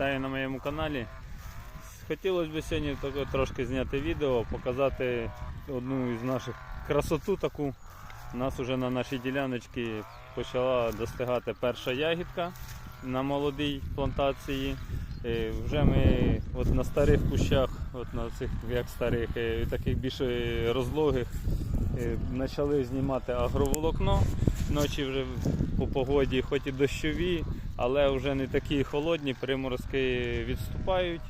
Вітаю на моєму каналі. Хотілося б сьогодні трошки зняти відео, показати одну із наших красоту таку. У нас вже на нашій діляночці почала достигати перша ягідка на молодій плантації. Е, Вже ми от на старих кущах, от на цих як старих, е, таких більш е, розлогих, почали знімати агроволокно. Ночі вже по погоді, хоч і дощові, але вже не такі холодні, приморозки відступають.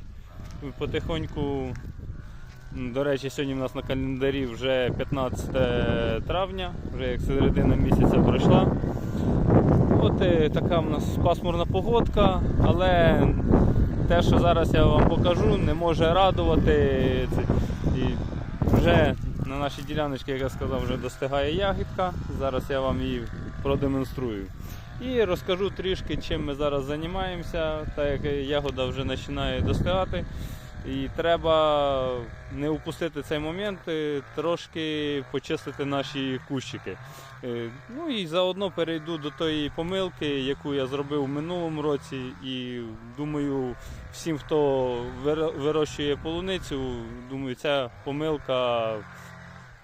Потихоньку, до речі, сьогодні в нас на календарі вже 15 травня, вже як середина місяця пройшла. От е, така в нас пасмурна погодка, але те, що зараз я вам покажу, не може радувати. І вже на нашій діляночці, як я сказав, вже достигає ягідка. Зараз я вам її продемонструю. І розкажу трішки, чим ми зараз займаємося, так як ягода вже починає достигати. І треба не упустити цей момент, е, трошки почистити наші кущики. Е, Ну і заодно перейду до тої помилки, яку я зробив в минулому році. І думаю, всім, хто виро- вирощує полуницю, думаю, ця помилка,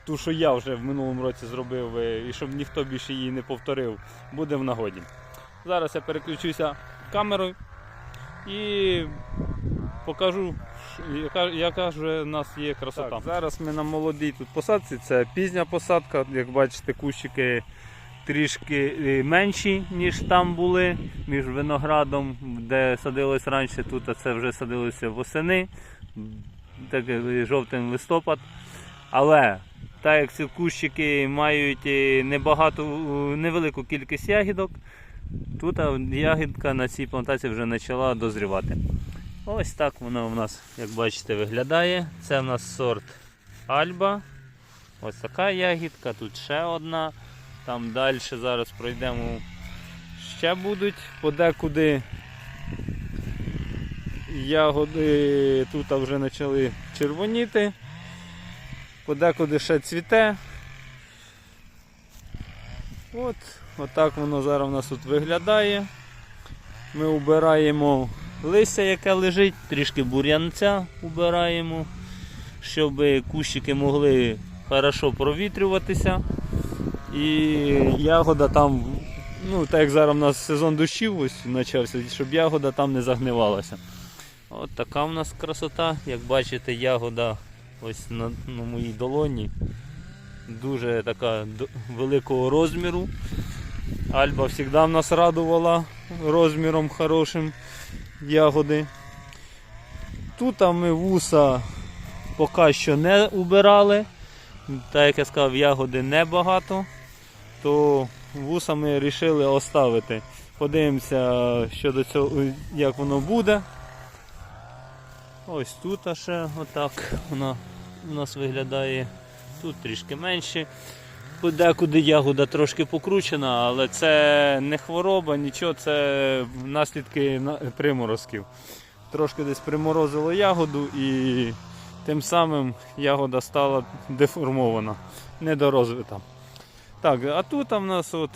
ту, що я вже в минулому році зробив, е, і щоб ніхто більше її не повторив, буде в нагоді. Зараз я переключуся камерою і покажу, яка, ж в нас є красота. Так, зараз ми на молодій тут посадці, це пізня посадка, як бачите, кущики трішки е, менші, ніж там були, між виноградом, де садилось раніше, тут це вже садилося восени, так як жовтень листопад. Але так як ці кущики мають е, небагато, е, невелику кількість ягідок, тут ягідка на цій плантації вже почала дозрівати. Ось так воно у нас, як бачите, виглядає. Це в нас сорт Альба. Ось така ягідка, тут ще одна. Там далі зараз пройдемо. Ще будуть подекуди ягоди тут вже почали червоніти. Подекуди ще цвіте. От, отак воно зараз у нас тут виглядає. Ми убираємо листя, яке лежить, трішки бур'янця убираємо, щоб кущики могли хорошо провітрюватися. І ягода там, ну так як зараз у нас сезон дощів ось почався, щоб ягода там не загнивалася. От така в нас красота. Як бачите, ягода ось на, на моїй долоні. Дуже така великого розміру. Альба завжди нас радувала розміром хорошим ягоди. Тут ми вуса поки що не убирали. Так як я сказав, ягоди небагато, то вуса ми вирішили оставити. Подивимося щодо цього, як воно буде. Ось тут ще отак вона у нас виглядає. Тут трішки менше. Подекуди ягода трошки покручена, але це не хвороба, нічого, це наслідки приморозків. Трошки десь приморозило ягоду і тим самим ягода стала деформована, недорозвита. Так, а тут в нас от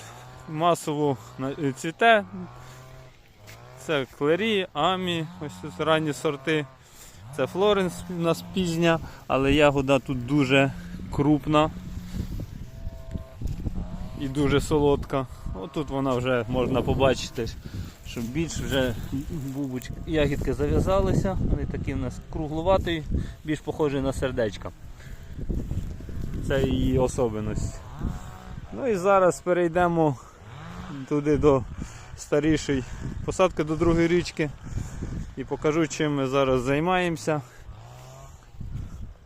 масово цвіте. Це клері, амі, ось тут ранні сорти. Це Флоренс у нас пізня, але ягода тут дуже крупна і дуже солодка. Отут вона вже можна побачити, що більш вже бубочки, ягідки зав'язалися, вони такі в нас кругловаті, більш похожі на сердечка. Це її особливість. Ну і зараз перейдемо туди до старішої посадки до другої річки і покажу, чим ми зараз займаємося.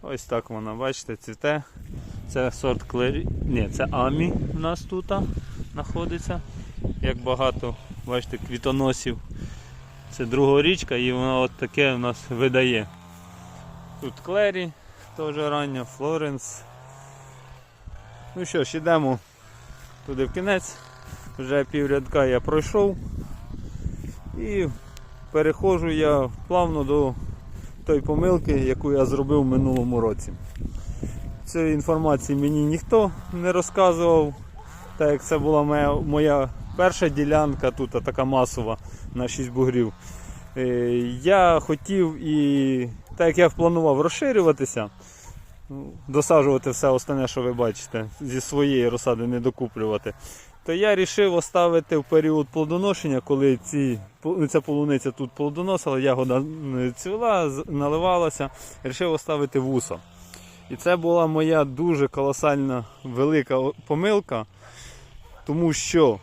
Ось так вона, бачите, цвіте. Це сорт клері. Ні, це Амі у нас тут знаходиться. Як багато, бачите, квітоносів. Це друга річка і вона от таке у нас видає. Тут клері, теж рання, Флоренс. Ну що ж, йдемо туди в кінець. Вже піврядка я пройшов. І переходжу я плавно до тої помилки, яку я зробив в минулому році. Цієї інформації мені ніхто не розказував, так як це була моя, моя перша ділянка, тут така масова на 6 бугрів. Е, Я хотів і так як я планував розширюватися, ну, досаджувати все остальне, що ви бачите, зі своєї розсади не докуплювати, то я вирішив оставити в період плодоношення, коли ці, ця полуниця тут плодоносила, ягода цвіла, наливалася, вирішив оставити вуса. І це була моя дуже колосальна велика помилка, тому що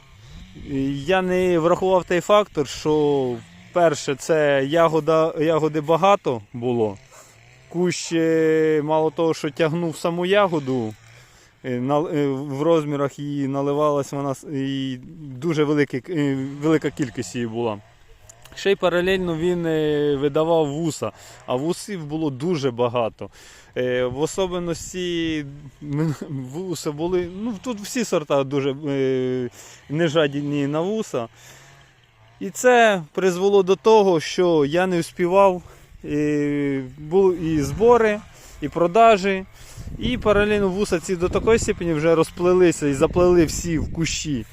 е, я не врахував той фактор, що перше, це ягода, ягоди багато було. Кущ е, мало того, що тягнув саму ягоду, в розмірах її наливалась вона і дуже великий, е, велика кількість її була. Ще й паралельно він е, видавав вуса, а вусів було дуже багато. Е, В особливості вуса були. Ну, тут всі сорта дуже е, нежадні на вуса. І це призвело до того, що я не успівав. І і збори, і продажі. І паралельно вуса ці до такої степені вже розплелися і заплели всі в кущі,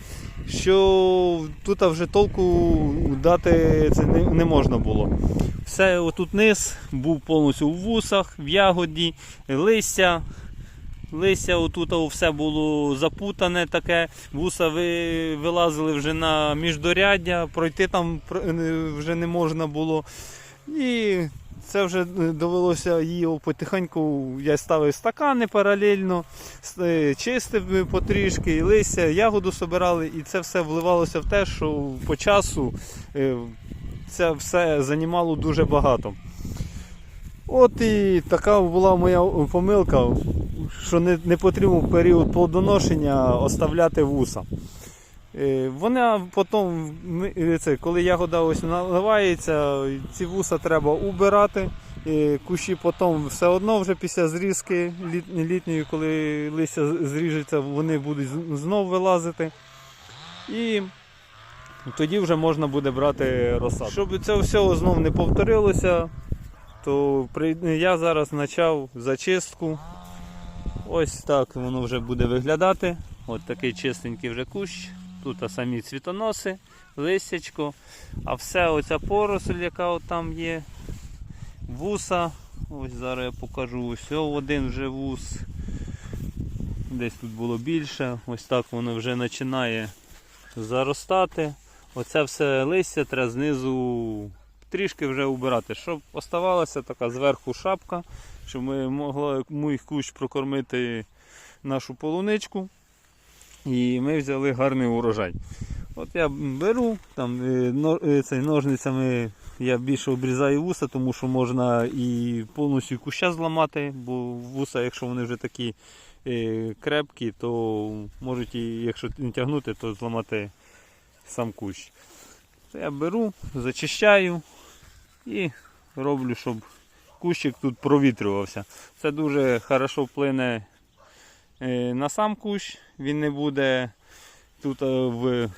що тут вже толку дати це не, не можна було. Все отут низ був повністю в вусах, в ягоді, листя. Листя отут все було запутане таке, вуса ви, вилазили вже на міждоряддя, пройти там вже не можна було. І це вже е, довелося її потихеньку, я ставив стакани паралельно, е, чистив потрішки, і листя, ягоду собирали, і це все вливалося в те, що по часу е, це все займало дуже багато. От і така була моя помилка, що не, не потрібно в період плодоношення оставляти вуса. Е, Вона потім, е, це, коли ягода ось наливається, ці вуса треба убирати. Е, Кущі потім все одно вже після зрізки літ- літньої, коли листя зріжеться, вони будуть з- знов вилазити. І тоді вже можна буде брати розсаду. Щоб це все знов не повторилося, то я зараз почав зачистку. Ось так воно вже буде виглядати. Ось такий чистенький вже кущ. Тут самі цвітоноси, листячко. А все оця поросль, яка там є. Вуса. Ось зараз я покажу. Ось один вже вус. Десь тут було більше. Ось так воно вже починає заростати. Оце все листя треба знизу трішки вже убирати, щоб оставалася така зверху шапка, щоб ми могли мій кущ прокормити нашу полуничку. І ми взяли гарний урожай. От я беру там е, е, цей, ножницями я більше обрізаю вуса, тому що можна і повністю куща зламати, бо вуса, якщо вони вже такі е, крепкі, то можуть і якщо не тягнути, то зламати сам кущ. Я беру, зачищаю і роблю, щоб кущик тут провітрювався. Це дуже хорошо вплине на сам кущ, він не буде тут е, в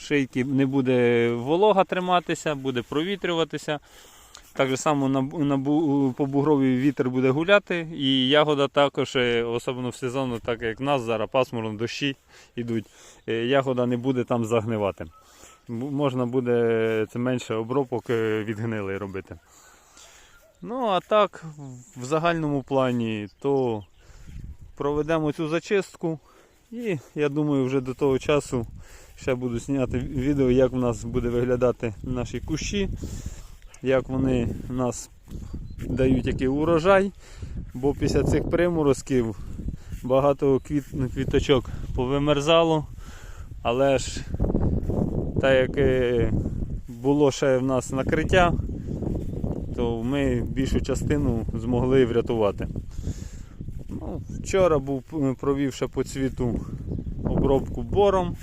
шийці не буде волога триматися, буде провітрюватися. Так само на, на, по бугровій вітер буде гуляти, і ягода також, е, особливо в сезону, так як в нас зараз пасмурно, дощі йдуть, е, ягода не буде там загнивати. Можна буде це менше обробок е, від гнилої робити. Ну, а так, в загальному плані, то проведемо цю зачистку. І я думаю, вже до того часу ще буду зняти відео, як в нас буде виглядати наші кущі, як вони в нас дають який урожай. Бо після цих приморозків багато квіт, квіточок повимерзало. Але ж так як е, було ще в нас накриття, то ми більшу частину змогли врятувати. Вчора був провів ще по цвіту обробку бором,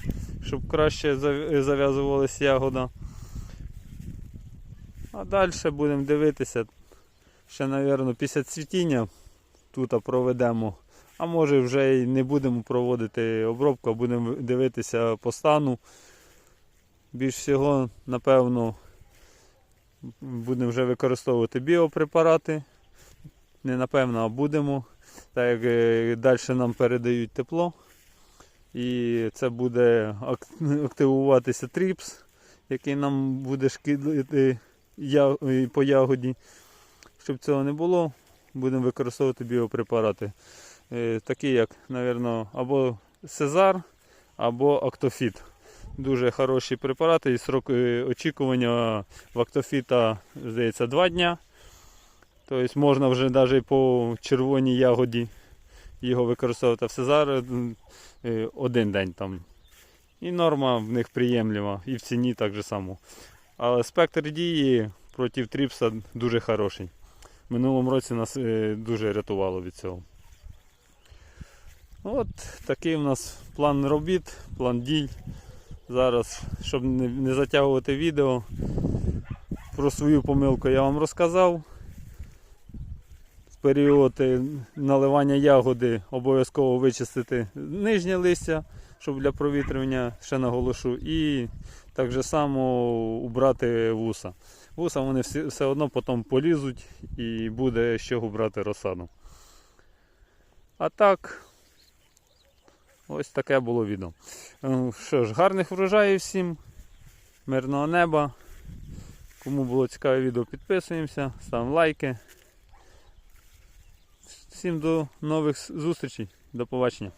щоб краще зав- зав'язувалася ягода. А далі будемо дивитися. Ще, мабуть, після цвітіння тут проведемо. А може вже і не будемо проводити обробку, а будемо дивитися по стану. Більш всього, напевно, будемо вже використовувати біопрепарати. Не напевно, а будемо. Так як далі нам передають тепло. І це буде активуватися тріпс, який нам буде шкідити. по ягоді. Щоб цього не було, будемо використовувати біопрепарати. Е, такі як, мабуть, або Сезар, або Актофіт. Дуже хороші препарати і срок е, очікування в Актофіта, здається, 2 дня. Тобто можна вже навіть по червоній ягоді його використовувати в Сезар м, е, один день там. І норма в них приємлива, і в ціні так же само. Але спектр дії проти Тріпса дуже хороший. Минулому році нас е, дуже рятувало від цього. От такий у нас план робіт, план дій. Зараз, щоб не затягувати відео, про свою помилку я вам розказав. Період е, наливання ягоди обов'язково вичистити нижнє листя, щоб для провітрювання ще наголошу. І так же само убрати вуса. Вуса вони все одно потім полізуть і буде з чого брати розсаду. А так, ось таке було відео. Ну, Що ж, гарних врожаїв всім, мирного неба. Кому було цікаве відео, підписуємося, ставимо лайки. Всім до нових зустрічей. До побачення.